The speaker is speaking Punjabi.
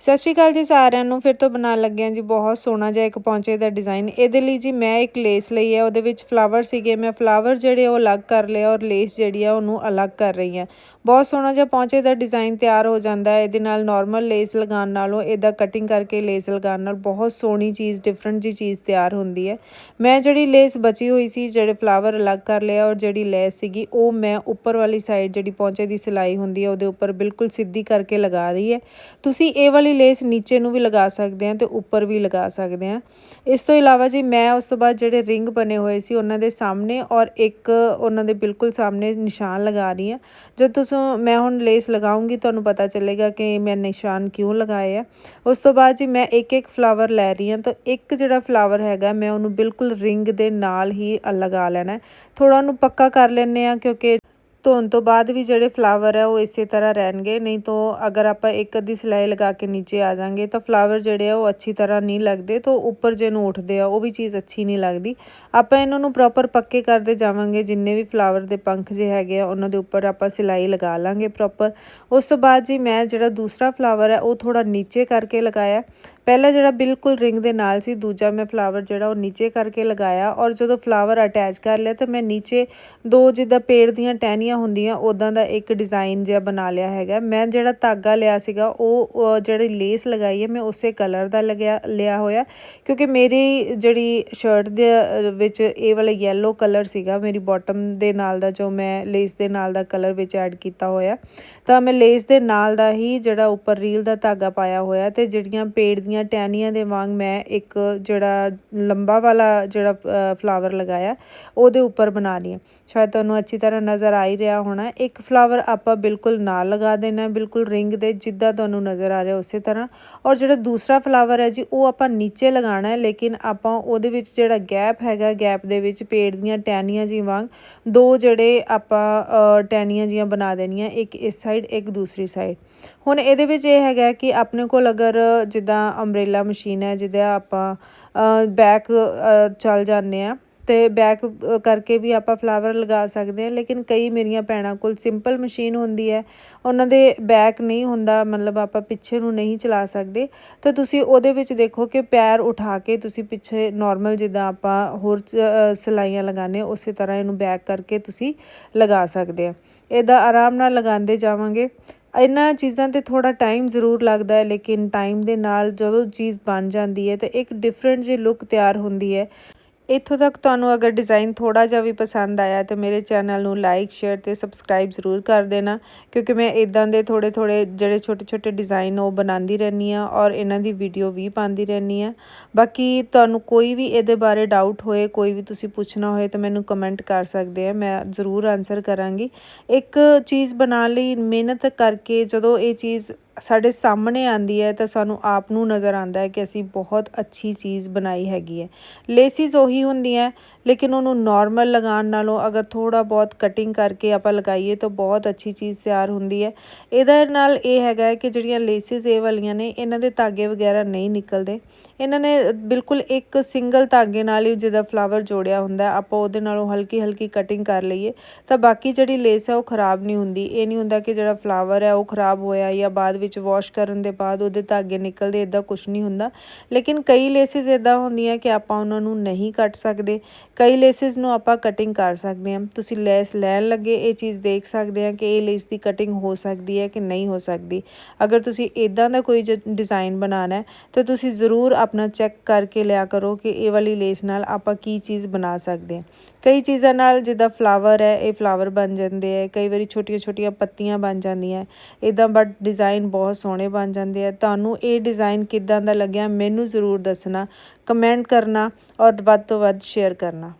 ਸਤਿ ਸ਼੍ਰੀ ਅਕਾਲ ਜੀ ਸਾਰਿਆਂ ਨੂੰ, ਫਿਰ ਤੋਂ ਬਣਾਉਣ ਲੱਗੇ ਹਾਂ ਜੀ ਬਹੁਤ ਸੋਹਣਾ ਜਿਹਾ ਇੱਕ ਪੌਂਚੇ ਦਾ ਡਿਜ਼ਾਈਨ। ਇਹਦੇ ਲਈ ਜੀ ਮੈਂ ਇੱਕ ਲੇਸ ਲਈ ਹੈ, ਉਹਦੇ ਵਿੱਚ ਫਲਾਵਰ ਸੀਗੇ, ਮੈਂ ਫਲਾਵਰ ਜਿਹੜੇ ਉਹ ਅਲੱਗ ਕਰ ਲਿਆ ਔਰ ਲੇਸ ਜਿਹੜੀ ਆ ਉਹਨੂੰ ਅਲੱਗ ਕਰ ਰਹੀ ਹਾਂ। ਬਹੁਤ ਸੋਹਣਾ ਜਿਹਾ ਪੌਂਚੇ ਦਾ ਡਿਜ਼ਾਈਨ ਤਿਆਰ ਹੋ ਜਾਂਦਾ ਹੈ, ਇਹਦੇ ਨਾਲ ਨਾਰਮਲ ਲੇਸ ਲਗਾਉਣ ਨਾਲੋਂ, ਇਹਦਾ ਕਟਿੰਗ ਕਰਕੇ ਲੇਸ ਲਗਾਉਣ ਨਾਲ ਬਹੁਤ ਸੋਹਣੀ ਚੀਜ਼ ਡਿਫਰੈਂਟ ਜੀ ਚੀਜ਼ ਤਿਆਰ ਹੁੰਦੀ ਹੈ। ਮੈਂ ਜਿਹੜੀ ਲੇਸ ਬਚੀ ਹੋਈ ਸੀ, ਜਿਹੜੇ ਫਲਾਵਰ ਅਲੱਗ ਕਰ ਲਿਆ ਔਰ ਜਿਹੜੀ ਲੈਸ ਸੀਗੀ, ਉਹ ਮੈਂ ਉੱਪਰ ਵਾਲੀ ਸਾਈਡ ਜਿਹੜੀ ਪੌਂਚੇ ਦੀ ਸਿਲਾਈ ਹੁੰਦੀ ਹੈ, ਉਹਦੇ ਉੱਪਰ ਬਿਲਕੁਲ ਸਿੱਧੀ ਕਰਕੇ ਲਗਾ ਰਹੀ ਹੈ। ਤੁਸੀਂ ਇਹ ਵਾਲੀ ਲੇਸ ਨੀਚੇ ਨੂੰ ਵੀ ਲਗਾ ਸਕਦੇ ਆ ਤੇ ਉੱਪਰ ਵੀ ਲਗਾ ਸਕਦੇ ਆ ਇਸ ਤੋਂ ਇਲਾਵਾ ਜੀ ਮੈਂ ਉਸ ਤੋਂ ਬਾਅਦ ਜਿਹੜੇ ਰਿੰਗ ਬਣੇ ਹੋਏ ਸੀ ਉਹਨਾਂ ਦੇ ਸਾਹਮਣੇ ਔਰ ਇੱਕ ਉਹਨਾਂ ਦੇ ਬਿਲਕੁਲ ਸਾਹਮਣੇ ਨਿਸ਼ਾਨ ਲਗਾ ਰਹੀ ਆ ਜਦ ਤੁਸੀਂ ਮੈਂ ਹੁਣ ਲੇਸ ਲਗਾਉਂਗੀ ਤੁਹਾਨੂੰ ਪਤਾ ਚੱਲੇਗਾ ਕਿ ਮੈਂ ਨਿਸ਼ਾਨ ਕਿਉਂ ਲਗਾਏ ਆ। ਉਸ ਤੋਂ ਬਾਅਦ ਜੀ ਮੈਂ ਇੱਕ ਇੱਕ ਫਲਾਵਰ ਲੈ ਰਹੀ ਹਾਂ ਤਾਂ ਇੱਕ ਜਿਹੜਾ ਫਲਾਵਰ ਹੈਗਾ ਮੈਂ ਉਹਨੂੰ ਬਿਲਕੁਲ ਰਿੰਗ ਦੇ ਨਾਲ ਹੀ ਲਗਾ ਲੈਣਾ ਥੋੜਾ ਉਹਨੂੰ ਪੱਕਾ ਕਰ ਲੈਣੇ ਆ ਕਿਉਂਕਿ ਧੋਣ ਤੋਂ ਬਾਅਦ ਵੀ ਜਿਹੜੇ ਫਲਾਵਰ ਹੈ ਉਹ ਇਸੇ ਤਰ੍ਹਾਂ ਰਹਿਣਗੇ, ਨਹੀਂ ਤਾਂ ਅਗਰ ਆਪਾਂ ਇੱਕ ਅੱਧੀ ਸਿਲਾਈ ਲਗਾ ਕੇ ਨੀਚੇ ਆ ਜਾਾਂਗੇ ਤਾਂ ਫਲਾਵਰ ਜਿਹੜੇ ਆ ਉਹ ਅੱਛੀ ਤਰ੍ਹਾਂ ਨਹੀਂ ਲੱਗਦੇ ਤਾਂ ਉੱਪਰ ਜੇ ਨੂੰ ਉੱਠਦੇ ਆ, ਉਹ ਵੀ ਚੀਜ਼ ਅੱਛੀ ਨਹੀਂ ਲੱਗਦੀ। ਆਪਾਂ ਇਹਨਾਂ ਨੂੰ ਪ੍ਰੋਪਰ ਪੱਕੇ ਕਰਦੇ ਜਾਵਾਂਗੇ, ਜਿੰਨੇ ਵੀ ਫਲਾਵਰ ਦੇ ਪੰਖ ਜੇ ਹੈਗੇ ਆ, ਉਹਨਾਂ ਦੇ ਉੱਪਰ ਆਪਾਂ ਸਿਲਾਈ ਲਗਾ ਲਾਂਗੇ ਪ੍ਰੋਪਰ ਉਸ ਤੋਂ ਬਾਅਦ ਜੀ ਮੈਂ ਜਿਹੜਾ ਦੂਸਰਾ ਫਲਾਵਰ ਹੈ ਉਹ ਥੋੜਾ ਨੀਚੇ ਕਰਕੇ ਲਗਾਇਆ। ਪਹਿਲਾ ਜਿਹੜਾ ਬਿਲਕੁਲ ਰਿੰਗ ਦੇ ਨਾਲ ਸੀ, ਦੂਜਾ ਮੈਂ ਫਲਾਵਰ ਜਿਹੜਾ ਉਹ ਨੀਚੇ ਕਰਕੇ ਲਗਾਇਆ ਔਰ ਜਦੋਂ ਫਲਾਵਰ ਅਟੈਚ ਕਰ ਲਿਆ ਤਾਂ ਮੈਂ ਨੀਚੇ ਦੋ ਜਿੱਦਾਂ ਪੇੜ ਦੀਆਂ ਟਹਿਣੀਆਂ ਟਹਿਨੀਆਂ ਹੁੰਦੀਆਂ ਉਦਾਂ ਦਾ ਇੱਕ ਡਿਜ਼ਾਈਨ ਜਿਹਾ ਬਣਾ ਲਿਆ ਹੈਗਾ। ਮੈਂ ਜਿਹੜਾ ਧਾਗਾ ਲਿਆ ਸੀਗਾ, ਉਹ ਜਿਹੜੀ ਲੇਸ ਲਗਾਈ ਹੈ, ਮੈਂ ਉਸੇ ਕਲਰ ਦਾ ਲਗਿਆ ਲਿਆ ਹੋਇਆ। ਕਿਉਂਕਿ ਮੇਰੀ ਜਿਹੜੀ ਸ਼ਰਟ ਦੇ ਵਿੱਚ ਇਹ ਵਾਲਾ ਯੈਲੋ ਕਲਰ ਸੀਗਾ, ਮੇਰੀ ਬਾਟਮ ਦੇ ਨਾਲ ਦਾ ਜੋ ਮੈਂ ਲੇਸ ਦੇ ਨਾਲ ਦਾ ਕਲਰ ਵਿੱਚ ਐਡ ਕੀਤਾ ਹੋਇਆ। ਤਾਂ ਮੈਂ ਲੇਸ ਦੇ ਨਾਲ ਦਾ ਹੀ ਜਿਹੜਾ ਉੱਪਰ ਰੀਲ ਦਾ ਧਾਗਾ ਪਾਇਆ ਹੋਇਆ ਤੇ ਜਿਹੜੀਆਂ ਪੇੜ ਦੀਆਂ ਟਹਿਣੀਆਂ ਦੇ ਵਾਂਗ ਮੈਂ ਇੱਕ ਜਿਹੜਾ ਲੰਬਾ ਵਾਲਾ ਜਿਹੜਾ ਫਲਾਵਰ ਲਗਾਇਆ, ਉਹਦੇ ਉੱਪਰ ਬਣਾ ਰਹੀ ਹਾਂ। ਸ਼ਾਇਦ ਤੁਹਾਨੂੰ ਅੱਛੀ ਤਰ੍ਹਾਂ ਨਜ਼ਰ ਆ ਹੀ ਰਿਹਾ ਹੋਣਾ ਇੱਕ ਫਲਾਵਰ ਆਪਾਂ ਬਿਲਕੁਲ ਨਾਲ ਲਗਾ ਦੇਣਾ ਬਿਲਕੁਲ ਰਿੰਗ ਦੇ ਜਿੱਦਾਂ ਤੁਹਾਨੂੰ ਨਜ਼ਰ ਆ ਰਿਹਾ ਉਸੇ ਤਰ੍ਹਾਂ। ਔਰ ਜਿਹੜਾ ਦੂਸਰਾ ਫਲਾਵਰ ਹੈ ਜੀ, ਉਹ ਆਪਾਂ ਨੀਚੇ ਲਗਾਉਣਾ ਹੈ। ਲੇਕਿਨ ਆਪਾਂ ਉਹਦੇ ਵਿੱਚ ਜਿਹੜਾ ਗੈਪ ਹੈਗਾ ਗੈਪ ਦੇ ਵਿੱਚ ਪੇੜ ਦੀਆਂ ਟਹਿਣੀਆਂ ਜੀ ਵਾਂਗ ਦੋ ਜਿਹੜੇ ਆਪਾਂ ਟਹਿਣੀਆਂ ਜੀਆਂ ਬਣਾ ਦੇਣੀਆਂ, ਇੱਕ ਇਸ ਸਾਈਡ ਇੱਕ ਦੂਸਰੀ ਸਾਈਡ ਹੁਣ ਇਹਦੇ ਵਿੱਚ ਇਹ ਹੈਗਾ ਕਿ ਆਪਣੇ ਕੋਲ ਅਗਰ ਜਿੱਦਾਂ ਅੰਬ੍ਰੇਲਾ ਮਸ਼ੀਨ ਹੈ, ਜਿਹਦਾ ਆਪਾਂ ਬੈਕ ਚੱਲ ਜਾਂਦੇ ਆ ਤੇ ਬੈਕ ਕਰਕੇ ਵੀ ਆਪਾਂ ਫਲਾਵਰ ਲਗਾ ਸਕਦੇ ਹਾਂ, ਲੇਕਿਨ ਕਈ ਮੇਰੀਆਂ ਭੈਣਾਂ ਕੋਲ ਸਿੰਪਲ ਮਸ਼ੀਨ ਹੁੰਦੀ ਹੈ, ਉਹਨਾਂ ਦੇ ਬੈਕ ਨਹੀਂ ਹੁੰਦਾ, ਮਤਲਬ ਆਪਾਂ ਪਿੱਛੇ ਨੂੰ ਨਹੀਂ ਚਲਾ ਸਕਦੇ। ਤਾਂ ਤੁਸੀਂ ਉਹਦੇ ਵਿੱਚ ਦੇਖੋ ਕਿ ਪੈਰ ਉਠਾ ਕੇ ਤੁਸੀਂ ਪਿੱਛੇ ਨਾਰਮਲ ਜਿੱਦਾਂ ਆਪਾਂ ਹੋਰ ਸਲਾਈਆਂ ਲਗਾਣੇ ਉਸੇ ਤਰ੍ਹਾਂ ਇਹਨੂੰ ਬੈਕ ਕਰਕੇ ਤੁਸੀਂ ਲਗਾ ਸਕਦੇ ਆ ਇਹਦਾ ਆਰਾਮ ਨਾਲ ਲਗਾਉਂਦੇ ਜਾਵਾਂਗੇ। ਇਹਨਾਂ ਚੀਜ਼ਾਂ ਤੇ ਥੋੜਾ ਟਾਈਮ ਜ਼ਰੂਰ ਲੱਗਦਾ ਹੈ, ਲੇਕਿਨ ਟਾਈਮ ਦੇ ਨਾਲ ਜਦੋਂ ਚੀਜ਼ ਬਣ ਜਾਂਦੀ ਹੈ, ਤੇ ਇੱਕ ਡਿਫਰੈਂਟ ਜਿਹੀ ਲੁੱਕ ਤਿਆਰ ਹੁੰਦੀ ਹੈ। ਇੱਥੋਂ ਤੱਕ ਤੁਹਾਨੂੰ ਅਗਰ ਡਿਜ਼ਾਈਨ ਥੋੜਾ ਜਿਹਾ ਵੀ ਪਸੰਦ ਆਇਆ ਤੇ ਮੇਰੇ ਚੈਨਲ ਨੂੰ ਲਾਈਕ ਸ਼ੇਅਰ ਤੇ ਸਬਸਕ੍ਰਾਈਬ ਜ਼ਰੂਰ ਕਰ ਦੇਣਾ, ਕਿਉਂਕਿ ਮੈਂ ਇਦਾਂ ਦੇ ਥੋੜੇ ਥੋੜੇ ਜਿਹੜੇ ਛੋਟੇ ਛੋਟੇ ਡਿਜ਼ਾਈਨ ਉਹ ਬਣਾਉਂਦੀ ਰਹਿੰਦੀ ਆ ਔਰ ਇਹਨਾਂ ਦੀ ਵੀਡੀਓ ਵੀ ਪਾਉਂਦੀ ਰਹਿੰਦੀ ਆ ਬਾਕੀ ਤੁਹਾਨੂੰ ਕੋਈ ਵੀ ਇਹਦੇ ਬਾਰੇ ਡਾਊਟ ਹੋਏ, ਕੋਈ ਵੀ ਤੁਸੀਂ ਪੁੱਛਣਾ ਹੋਏ ਤਾਂ ਮੈਨੂੰ ਕਮੈਂਟ ਕਰ ਸਕਦੇ ਆ, ਮੈਂ ਜ਼ਰੂਰ ਆਨਸਰ ਕਰਾਂਗੀ। ਇੱਕ ਚੀਜ਼ ਬਣਾਉਣ ਲਈ ਮਿਹਨਤ ਕਰਕੇ ਜਦੋਂ ਇਹ ਚੀਜ਼ ਸਾਡੇ ਸਾਹਮਣੇ ਆਂਦੀ ਹੈ ਤਾਂ ਸਾਨੂੰ ਆਪ ਨੂੰ ਨਜ਼ਰ ਆਂਦਾ ਹੈ ਕਿ ਅਸੀਂ ਬਹੁਤ ਅੱਛੀ ਚੀਜ਼ ਬਣਾਈ ਹੈਗੀ ਹੈ। ਲੇਸਿਸ ਉਹੀ ਹੁੰਦੀਆਂ ਲੇਕਿਨ ਉਹਨੂੰ ਨਾਰਮਲ ਲਗਾਉਣ ਨਾਲੋਂ ਅਗਰ ਥੋੜਾ ਬਹੁਤ ਕਟਿੰਗ ਕਰਕੇ ਆਪਾਂ ਲਗਾਈਏ ਤਾਂ ਬਹੁਤ ਅੱਛੀ ਚੀਜ਼ ਤਿਆਰ ਹੁੰਦੀ ਹੈ। ਇਹਦੇ ਨਾਲ ਇਹ ਹੈਗਾ ਕਿ ਜਿਹੜੀਆਂ ਲੇਸਿਸ ਇਹ ਵਾਲੀਆਂ ਨੇ, ਇਹਨਾਂ ਦੇ ਧਾਗੇ ਵਗੈਰਾ ਨਹੀਂ ਨਿਕਲਦੇ। ਇਹਨਾਂ ਨੇ ਬਿਲਕੁਲ ਇੱਕ ਸਿੰਗਲ ਧਾਗੇ ਨਾਲ ਹੀ ਜਿਹਦਾ ਫਲਾਵਰ ਜੋੜਿਆ ਹੁੰਦਾ ਆਪਾਂ ਉਹਦੇ ਨਾਲੋਂ ਹਲਕੀ ਹਲਕੀ ਕਟਿੰਗ ਕਰ ਲਈਏ ਤਾਂ ਬਾਕੀ ਜਿਹੜੀ ਲੇਸ ਹੈ ਉਹ ਖਰਾਬ ਨਹੀਂ ਹੁੰਦੀ। ਇਹ ਨਹੀਂ ਹੁੰਦਾ ਕਿ ਜਿਹੜਾ ਫਲਾਵਰ ਹੈ ਉਹ ਖਰਾਬ ਹੋਇਆ ਜਾਂ ਬਾਅਦ ਵਿੱਚ ਵਿੱਚ ਵਾਸ਼ ਕਰਨ ਦੇ ਬਾਅਦ ਉਹਦੇ ਧਾਗੇ ਨਿਕਲਦੇ ਇਦਾਂ ਕੁਝ ਨਹੀਂ ਹੁੰਦਾ। ਲੇਕਿਨ ਕਈ ਲੇਸਿਸ ਇਦਾਂ ਹੁੰਦੀਆਂ ਕਿ ਆਪਾਂ ਉਹਨਾਂ ਨੂੰ ਨਹੀਂ ਕੱਟ ਸਕਦੇ। ਕਈ ਲੇਸਿਸ ਨੂੰ ਆਪਾਂ ਕਟਿੰਗ ਕਰ ਸਕਦੇ ਹਾਂ। ਤੁਸੀਂ ਲੈਸ ਲੈਣ ਲੱਗੇ, ਇਹ ਚੀਜ਼ ਦੇਖ ਸਕਦੇ ਆ ਕਿ ਇਹ ਲੇਸ ਦੀ ਕਟਿੰਗ ਹੋ ਸਕਦੀ ਹੈ ਕਿ ਨਹੀਂ ਹੋ ਸਕਦੀ। ਅਗਰ ਤੁਸੀਂ ਇਦਾਂ ਦਾ ਕੋਈ ਡਿਜ਼ਾਈਨ ਬਣਾਉਣਾ ਹੈ, ਤਾਂ ਤੁਸੀਂ ਜ਼ਰੂਰ ਆਪਣਾ ਚੈੱਕ ਕਰਕੇ ਲਿਆ ਕਰੋ ਕਿ ਇਹ ਵਾਲੀ ਲੇਸ ਨਾਲ ਆਪਾਂ ਕੀ ਚੀਜ਼ ਬਣਾ ਸਕਦੇ ਹਾਂ। ਕਈ ਚੀਜ਼ਾਂ ਨਾਲ ਜਿੱਦਾਂ ਫਲਾਵਰ ਹੈ, ਇਹ ਫਲਾਵਰ ਬਣ ਜਾਂਦੇ ਹੈ, ਕਈ ਵਾਰੀ ਛੋਟੀਆਂ ਛੋਟੀਆਂ ਪੱਤੀਆਂ ਬਣ ਜਾਂਦੀਆਂ ਇਦਾਂ ਬਟ ਡਿਜ਼ਾਈਨ ਬਹੁਤ ਸੋਹਣੇ ਬਣ ਜਾਂਦੇ ਆ ਤੁਹਾਨੂੰ ਇਹ ਡਿਜ਼ਾਈਨ ਕਿੱਦਾਂ ਦਾ ਲੱਗਿਆ, ਮੈਨੂੰ ਜ਼ਰੂਰ ਦੱਸਣਾ ਕਮੈਂਟ ਕਰਨਾ ਔਰ ਵੱਧ ਤੋਂ ਵੱਧ ਸ਼ੇਅਰ ਕਰਨਾ।